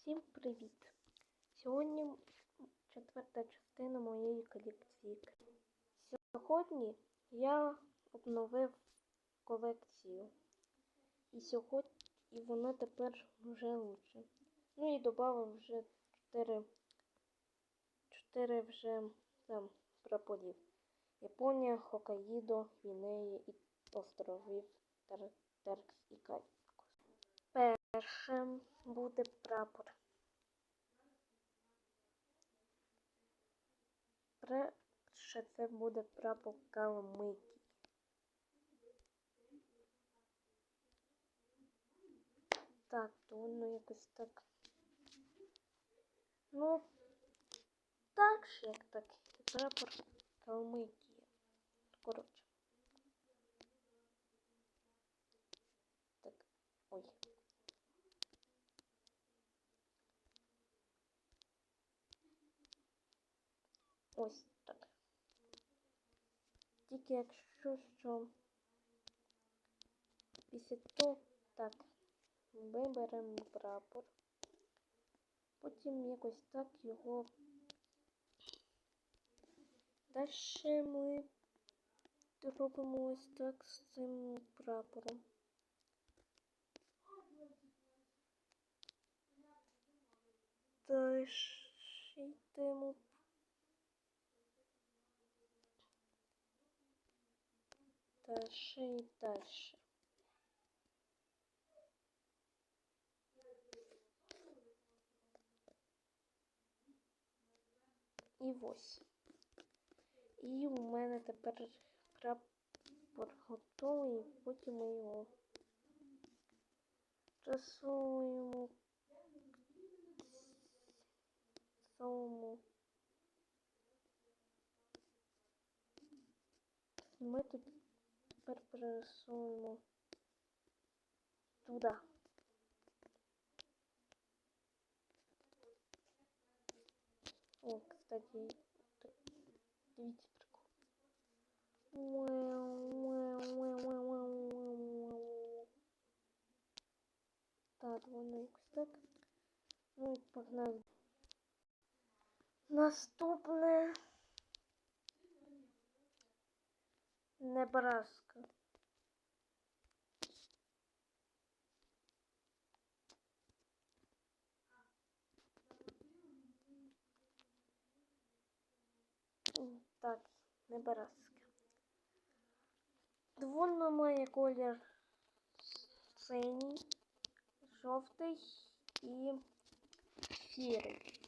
Всім привіт! Сьогодні четверта частина моєї колекції. Сьогодні я обновив колекцію. І сьогодні і вона тепер вже лучше. Ну і додав вже 4, 4 вже там прапорів. Японія, Хокаїдо, Гвінея і островів Тер- Теркс і Кайкос. Першим буде прапор. Перше це буде прапор Калмикії. Так, то воно якось так. Ну, так ж як так. Прапор Калмикії. Коротше. Так, ой. Ось так. Тільки якщо що після того так виберемо прапор. Потім якось так його далі ми робимо ось так з цим прапором. Далі йдемо дальше и дальше. І ось. І у мене тепер прапор готовий, потім ми його в самому. Ми тут тепер пересунемо туди. О, кстати, дивіться прикол. Так, воно якось так. Ну і погнали. Наступне Небраска. Так, Небраска. Воно має колір синій, жовтий і сірий.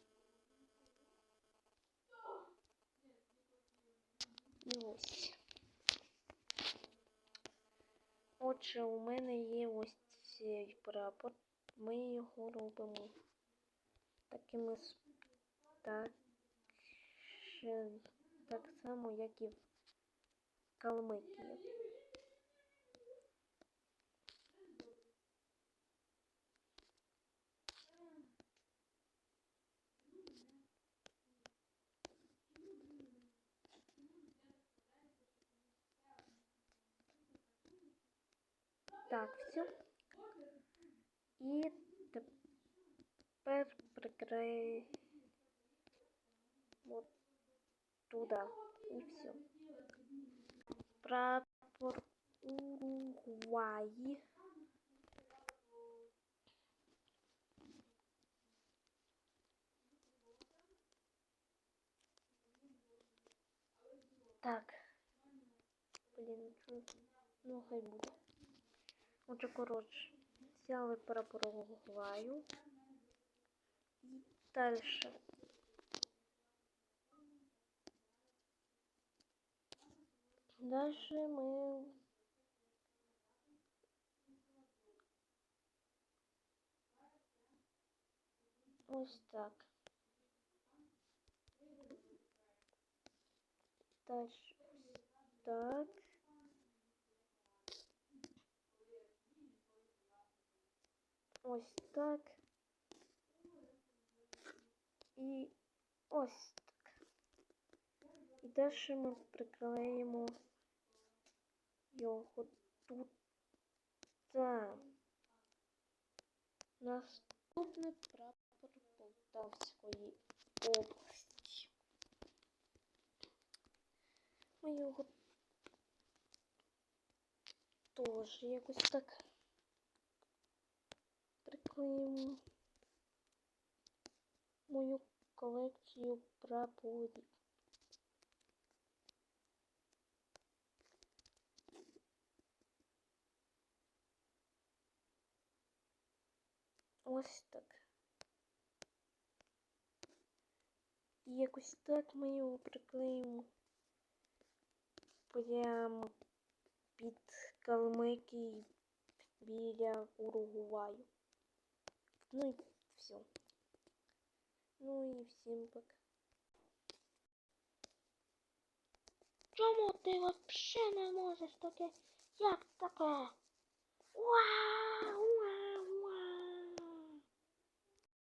І ось. Отже, у мене є ось цей прапор. Ми його робимо такими так, так само, як і в Калмикії. Так, все. І тепер приклеїмо от туди. І все. Прапор Уругваї. Так. Блін, ну, ну хай буде. Отже, коротше, взяли прапор Уругваю. І далі. Далі ми ось так. Ось так. Ось так. І ось так. І далі ми приклеїмо його тут. Наступний прапор Полтавської області. Ми його теж якось так приклеїмо мою колекцію прапорів. Ось так. І якось так ми його приклеїмо прямо під Калмикій біля Уругваю. Ну і все. Ну і всім пока. Чому ти вообще не можеш таке? Як таке? Вау!